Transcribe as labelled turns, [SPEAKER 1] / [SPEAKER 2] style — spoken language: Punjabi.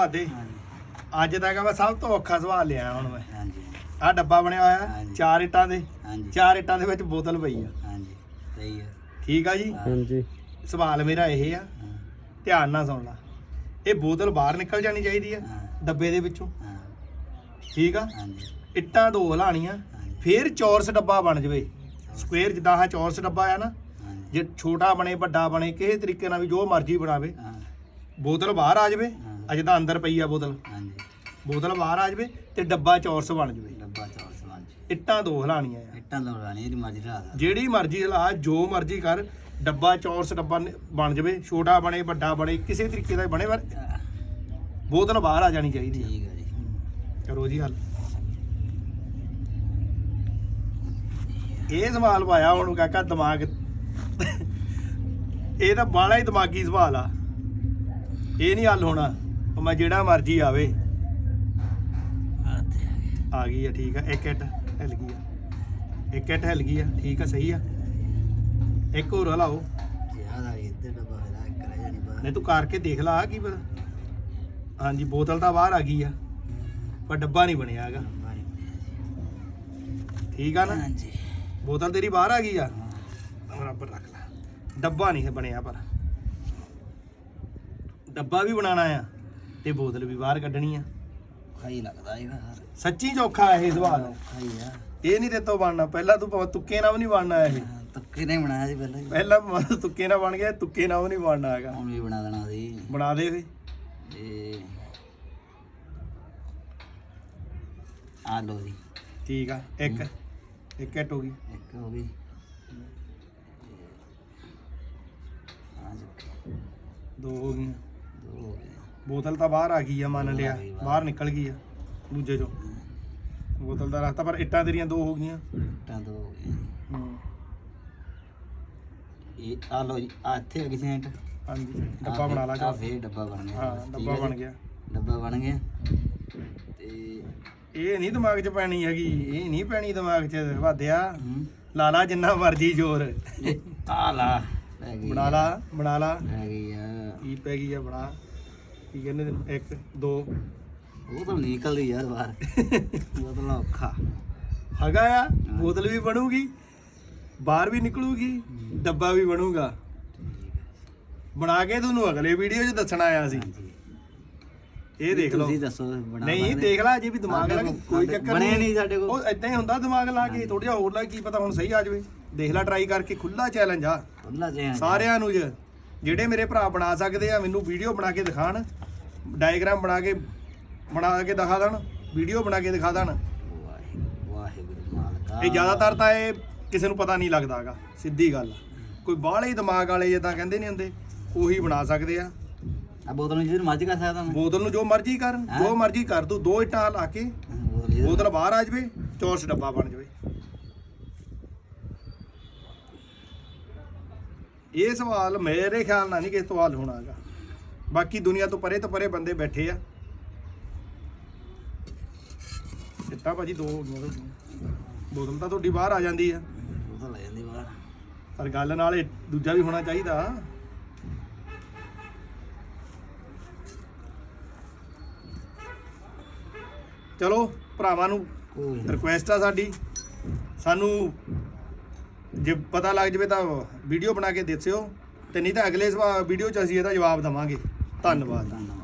[SPEAKER 1] ਹਾਂਜੀ।
[SPEAKER 2] ਅੱਜ ਤੱਕ ਮੈਂ ਸਭ ਤੋਂ ਔਖਾ ਸਵਾਲ ਲਿਆ ਹੁਣ ਮੈਂ।
[SPEAKER 1] ਹਾਂਜੀ।
[SPEAKER 2] ਆਹ ਡੱਬਾ ਬਣਿਆ ਹੋਇਆ
[SPEAKER 1] ਹਾਂਜੀ।
[SPEAKER 2] ਚਾਰ ਇੱਟਾਂ ਦੇ।
[SPEAKER 1] ਹਾਂਜੀ।
[SPEAKER 2] ਚਾਰ ਇੱਟਾਂ ਦੇ ਵਿੱਚ ਬੋਤਲ ਪਈ ਆ।
[SPEAKER 1] ਹਾਂਜੀ। ਸਹੀ ਹੈ
[SPEAKER 2] ਠੀਕ ਆ ਜੀ?
[SPEAKER 3] ਹਾਂਜੀ।
[SPEAKER 2] ਸਵਾਲ ਮੇਰਾ ਇਹ ਆ।
[SPEAKER 1] ਹਾਂ।
[SPEAKER 2] ਧਿਆਨ ਨਾਲ ਸੁਣ ਲਾ। ਇਹ ਬੋਤਲ ਬਾਹਰ ਨਿਕਲ ਜਾਣੀ ਚਾਹੀਦੀ ਆ
[SPEAKER 1] ਹਾਂ।
[SPEAKER 2] ਡੱਬੇ ਦੇ ਵਿੱਚੋਂ।
[SPEAKER 1] ਹਾਂ।
[SPEAKER 2] ਠੀਕ ਆ?
[SPEAKER 1] ਹਾਂਜੀ।
[SPEAKER 2] ਇੱਟਾਂ ਦੋ ਹਲਾਣੀਆਂ
[SPEAKER 1] ਹਾਂਜੀ।
[SPEAKER 2] ਫੇਰ ਚੌਰਸ ਡੱਬਾ ਬਣ ਜਵੇ। ਸਕੁਅਰ ਜਿੱਦਾਂ ਆਹ ਚੌਰਸ ਡੱਬਾ ਆ ਨਾ
[SPEAKER 1] ਹਾਂਜੀ।
[SPEAKER 2] ਜੇ ਛੋਟਾ ਬਣੇ ਵੱਡਾ ਬਣੇ ਕਿਸੇ ਤਰੀਕੇ ਨਾਲ ਵੀ ਜੋ ਮਰਜ਼ੀ ਬਣਾਵੇ।
[SPEAKER 1] ਹਾਂ।
[SPEAKER 2] ਬੋਤਲ ਬਾਹਰ ਆ ਜਾਵੇ।
[SPEAKER 1] ਹਾਂ।
[SPEAKER 2] ਅਜੇ ਤਾਂ ਅੰਦਰ ਪਈ ਆ ਬੋਤਲ।
[SPEAKER 1] ਹਾਂਜੀ।
[SPEAKER 2] ਬੋਤਲ ਬਾਹਰ ਆ ਜਾਵੇ ਤੇ ਡੱਬਾ ਚੌਰਸ ਬਣ ਜਵੇ।
[SPEAKER 1] ਡੱਬਾ ਚੌਰ ਸਮਾਨ
[SPEAKER 2] ਇੱਟਾਂ ਦੋ ਹਲਾਣੀਆਂ ਆ।
[SPEAKER 1] ਇੱਟਾਂ ਲੋੜਾਣੀ ਇਹਦੀ ਮਰਜ਼ੀ ਲਾ ਦਾ।
[SPEAKER 2] ਜਿਹੜੀ ਮਰਜ਼ੀ ਹਲਾ ਜੋ ਮਰਜ਼ੀ ਕਰ ਡੱਬਾ ਚੌਰਸ ਡੱਬਾ ਨ- ਬਣ ਜਵੇ ਛੋਟਾ ਬਣੇ ਵੱਡਾ ਬਣੇ ਕਿਸੇ ਤਰੀਕੇ ਦਾ ਬਣੇ ਪਰ ਬੋਤਲ ਬਾਹਰ ਆ ਜਾਣੀ ਚਾਹੀਦੀ
[SPEAKER 1] ਠੀਕ ਹੈ ਜੀ।
[SPEAKER 2] ਕਰੋ ਜੀ ਹੱਲ। ਇਹ ਸਵਾਲ ਪਾਇਆ ਹੁਣ ਕਾਕਾ ਦਿਮਾਗ। ਇਹ ਤਾਂ ਬਾਲਾ ਹੀ ਦਿਮਾਗੀ ਸਵਾਲ ਆ। ਇਹ ਨਹੀਂ ਹੱਲ ਹੋਣਾ। ਭਾਵੇਂ ਜਿਹੜਾ ਮਰਜ਼ੀ ਆਵੇ।
[SPEAKER 1] ਆ
[SPEAKER 2] ਗਈ ਆ ਠੀਕ ਆ। ਇੱਕ ਇੱਟ ਹਿੱਲ ਗਈ ਆ। ਇੱਕ ਇੱਟ ਹਿੱਲ ਗਈ ਆ ਠੀਕ ਆ ਸਹੀ ਆ। ਇੱਕ ਹੋਰ ਹਲਾਓ।
[SPEAKER 1] ਇੱਧਰ ਬਾਹਰ।
[SPEAKER 2] ਨਹੀਂ ਤੂੰ ਕਰਕੇ ਦੇਖ ਲਾ ਕੀ ਪਤਾ। ਹਾਂਜੀ ਬੋਤਲ ਤਾਂ ਬਾਹਰ ਆ ਗਈ ਆ ਪਰ ਡੱਬਾ ਨਹੀਂ ਬਣਿਆ ਹੈਗਾ। ਠੀਕ ਆ ਨਾ।
[SPEAKER 1] ਹਾਂਜੀ।
[SPEAKER 2] ਬੋਤਲ ਤੇਰੀ ਬਾਹਰ ਆ ਗਈ ਆ। ਬਰਾਬਰ ਰੱਖ ਲੈ। ਡੱਬਾ ਨਹੀਂ ਬਣਿਆ ਪਰ। ਡੱਬਾ ਵੀ ਬਣਾਉਣਾ ਆ। ਤੇ ਬੋਤਲ ਵੀ ਬਾਹਰ ਕੱਢਣੀ ਆ।
[SPEAKER 1] ਖਾਈ ਲੱਗਦਾ ਇਹ ਯਾਰ
[SPEAKER 2] ਸੱਚੀ ਚੌਖਾ ਇਹ ਸਵਾਲ।
[SPEAKER 1] ਖਾਈ ਆ।
[SPEAKER 2] ਇਹ ਨਹੀਂ ਤੇਤੋਂ ਬਣਨਾ। ਪਹਿਲਾਂ ਤੂੰ ਭਾਵੇਂ ਤੁੱਕੇ ਨਾਲ ਵੀ ਨਹੀਂ ਬਣਨਾ ਇਹ।
[SPEAKER 1] ਹਾਂ, ਤੁੱਕੇ ਨੇ ਬਣਾਇਆ ਸੀ ਪਹਿਲਾਂ ਹੀ।
[SPEAKER 2] ਪਹਿਲਾਂ ਭਾਵੇਂ ਤੁੱਕੇ ਨਾਲ ਬਣ ਗਿਆ ਤੁੱਕੇ ਨਾਲ ਵੀ ਨਹੀਂ ਬਣਨਾ ਹੈਗਾ।
[SPEAKER 1] ਹੁਣ ਵੀ ਬਣਾ ਦੇਣਾ ਸੀ।
[SPEAKER 2] ਬਣਾ ਦੇ ਫੇ
[SPEAKER 1] ਇਹ ਆ ਲੋ ਜੀ।
[SPEAKER 2] ਠੀਕ ਆ ਇੱਕ ਇੱਕ ਇੱਟ ਹੋ ਗਈ।
[SPEAKER 1] ਇੱਕ ਹੋ ਗਈ। ਆ ਚੁੱਕੀ
[SPEAKER 2] ਦੋ ਹੋ ਗਈਆਂ। ਬੋਤਲ ਤਾਂ ਬਾਹਰ ਆ ਗਈ ਆ ਮੰਨ ਲਿਆ।
[SPEAKER 1] ਬਾਹਰ।
[SPEAKER 2] ਨਿਕਲ ਗਈ ਆ ਦੂਜੇ ਚੋਂ। ਬੋਤਲ ਦਾ ਰਸਤਾ ਪਰ ਇੱਟਾਂ ਤੇਰੀਆਂ ਦੋ ਹੋ ਗਈਆਂ।
[SPEAKER 1] ਇੱਟਾਂ ਦੋ ਹੋ ਗਈਆਂ।
[SPEAKER 2] ਹੂੰ।
[SPEAKER 1] ਇਹ ਆ ਲੋ ਆ ਇੱਥੇ ਆ ਗਈ ਸੈਂਟ
[SPEAKER 2] ਹਾਂਜੀ ਡੱਬਾ ਬਣਾ ਲਾ
[SPEAKER 1] ਆ ਫੇਰ ਡੱਬਾ ਬਣ ਗਿਆ।
[SPEAKER 2] ਹਾਂ
[SPEAKER 1] ਠੀਕ
[SPEAKER 2] ਡੱਬਾ
[SPEAKER 1] ਹੈ
[SPEAKER 2] ਬਣ
[SPEAKER 1] ਜੀ?
[SPEAKER 2] ਗਿਆ।
[SPEAKER 1] ਡੱਬਾ ਬਣ ਗਿਆ। ਤੇ
[SPEAKER 2] ਇਹ ਨਹੀਂ ਦਿਮਾਗ 'ਚ ਪੈਣੀ ਹੈਗੀ ਇਹ ਨਹੀਂ ਪੈਣੀ ਦਿਮਾਗ 'ਚ ਵਾਦਿਆ
[SPEAKER 1] ਹੂੰ।
[SPEAKER 2] ਲਾ ਲਾ ਜਿੰਨਾ ਮਰਜ਼ੀ ਜ਼ੋਰ।
[SPEAKER 1] ਆ ਲਾ। ਪੈ ਗਈ
[SPEAKER 2] ਬਣਾ ਲਾ ਬਣਾ ਲਾ।
[SPEAKER 1] ਪੈ ਗਈ ਆ।
[SPEAKER 2] ਕੀ ਪੈ ਗਈ ਆ ਬਣਾ। ਕੀ ਕਹਿੰਦੇ ਤੈਨੂੰ? ਇੱਕ ਦੋ।
[SPEAKER 1] ਉਹ ਤਾਂ ਨਿਕਲਦੀ ਯਾਰ ਬਾਹਰ। ਤਾਂ ਔਖਾ।
[SPEAKER 2] ਹੈਗਾ ਆ ਬੋਤਲ ਵੀ ਬਣੂਗੀ ਬਾਹਰ ਵੀ ਨਿਕਲੂਗੀ ਡੱਬਾ ਵੀ ਬਣੂਗਾ। ਬਣਾ ਕੇ ਤੁਹਾਨੂੰ ਅਗਲੇ ਵੀਡੀਓ 'ਚ ਦੱਸਣਾ ਆ ਸੀ
[SPEAKER 1] ਹਾਂਜੀ।
[SPEAKER 2] ਇਹ ਦੇਖ ਲਓ।
[SPEAKER 1] ਤੁਸੀਂ ਦੱਸੋ ਬਣਾ
[SPEAKER 2] ਨਹੀਂ
[SPEAKER 1] ਸਕਦੇ?
[SPEAKER 2] ਦੇਖ ਲੈ ਜੇ ਵੀ ਦਿਮਾਗ ਲਾ
[SPEAKER 1] ਕੋਲ-
[SPEAKER 2] ਕੋਈ ਚੱਕਰ
[SPEAKER 1] ਬਣਿਆ ਨਹੀਂ। ਸਾਡੇ ਕੋਲ।
[SPEAKER 2] ਉਹ ਇਦਾਂ ਹੀ ਹੁੰਦਾ ਦਿਮਾਗ ਲਾ ਕੇ ਥੋੜਾ ਜਿਹਾ ਹੋਰ ਲਾ ਕੀ ਪਤਾ ਹੁਣ ਸਹੀ ਆ ਜਾਵੇ। ਦੇਖ ਲੈ ਟਰਾਈ ਕਰਕੇ ਖੁੱਲਾ ਚੈਲੰਜ ਆ।
[SPEAKER 1] ਖੁੱਲਾ ਜਿਹਾ
[SPEAKER 2] ਸਾਰਿਆਂ ਨੂੰ ਜ- ਜਿਹੜੇ ਮੇਰੇ ਭਰਾ ਬਣਾ ਸਕਦੇ ਆ ਮੈਨੂੰ ਵੀਡੀਓ ਬਣਾ ਕੇ ਦਿਖਾਣ ਡਾਇਗਰਾਮ ਬਣਾ ਕੇ ਬਣਾ ਕੇ ਦਿਖਾ ਦੇਣ ਵੀਡੀਓ ਬਣਾ ਕੇ ਦਿਖਾ ਦੇਣ।
[SPEAKER 1] ਵਾਹਿਗੁਰੂ ਮਾਲਕਾ
[SPEAKER 2] ਇਹ ਜ਼ਿਆਦਾਤਰ ਤਾਂ ਇਹ ਕਿਸੇ ਨੂੰ ਪਤਾ ਨਹੀਂ ਲੱਗਦਾਗਾ ਸਿੱਧੀ ਗੱਲ। ਕੋਈ ਬਾਹਲੇ ਦਿਮਾਗ ਵਾਲੇ ਜਿੱਦਾਂ ਕਹਿੰਦੇ ਨਹੀਂ ਹੁੰਦੇ ਉਹੀ ਬਣਾ ਸਕਦੇ ਆ।
[SPEAKER 1] ਆ ਬੋਤਲ ਨੂੰ ਜਿਹਦੇ ਮਰਜ਼ੀ ਕਰ ਸਕਦਾ ਮੈਂ।
[SPEAKER 2] ਬੋਤਲ ਨੂੰ ਜੋ ਮਰਜ਼ੀ ਕਰ ਜੋ ਮਰਜ਼ੀ ਕਰ ਤੂੰ ਦੋ ਇੱਟਾਂ ਲਾ ਕੇ ਬੋਤਲ ਬਾਹਰ ਆ ਜਾਵੇ ਚੌਰਸ ਡੱਬਾ ਬਣ ਜਾਵੇ। ਇਹ ਸਵਾਲ ਮੇਰੇ ਖਿਆਲ ਨਾਲ ਨਹੀਂ ਕਿਸੇ ਤੋਂ ਹੱਲ ਹੋਣਾ ਹੈਗਾ। ਬਾਕੀ ਦੁਨੀਆ ਤੋਂ ਪਰੇ ਤੋਂ ਪਰੇ ਬੰਦੇ ਬੈਠੇ ਆ। ਇੱਟਾਂ ਭਾਜੀ ਦੋ ਹੋ ਗਈਆਂ ਤੁਹਾਡੀਆਂ। ਬੋਤਲ ਤਾਂ ਤੁਹਾਡੀ ਬਾਹਰ ਆ ਜਾਂਦੀ ਆ।
[SPEAKER 1] ਬੋਤਲ ਲੈ ਜਾਂਦੀ ਬਾਹਰ।
[SPEAKER 2] ਪਰ ਗੱਲ ਨਾਲ ਇਹ ਦੂਜਾ ਵੀ ਹੋਣਾ ਚਾਹੀਦਾ। ਚਲੋ ਭਰਾਵਾਂ ਨੂੰ
[SPEAKER 1] ਕੋਈ
[SPEAKER 2] ਰਿਕੁਐਸਟ ਆ ਸਾਡੀ। ਸਾਨੂੰ ਜੇ ਪਤਾ ਲੱਗ ਜਵੇ ਤਾਂ ਵੀਡੀਓ ਬਣਾ ਕੇ ਦੱਸਿਓ ਤੇ ਨਹੀਂ ਤਾਂ ਅਗਲੇ ਵੀਡੀਓ 'ਚ ਅਸੀਂ ਇਹਦਾ ਜਵਾਬ ਦਵਾਂਗੇ। ਧੰਨਵਾਦ।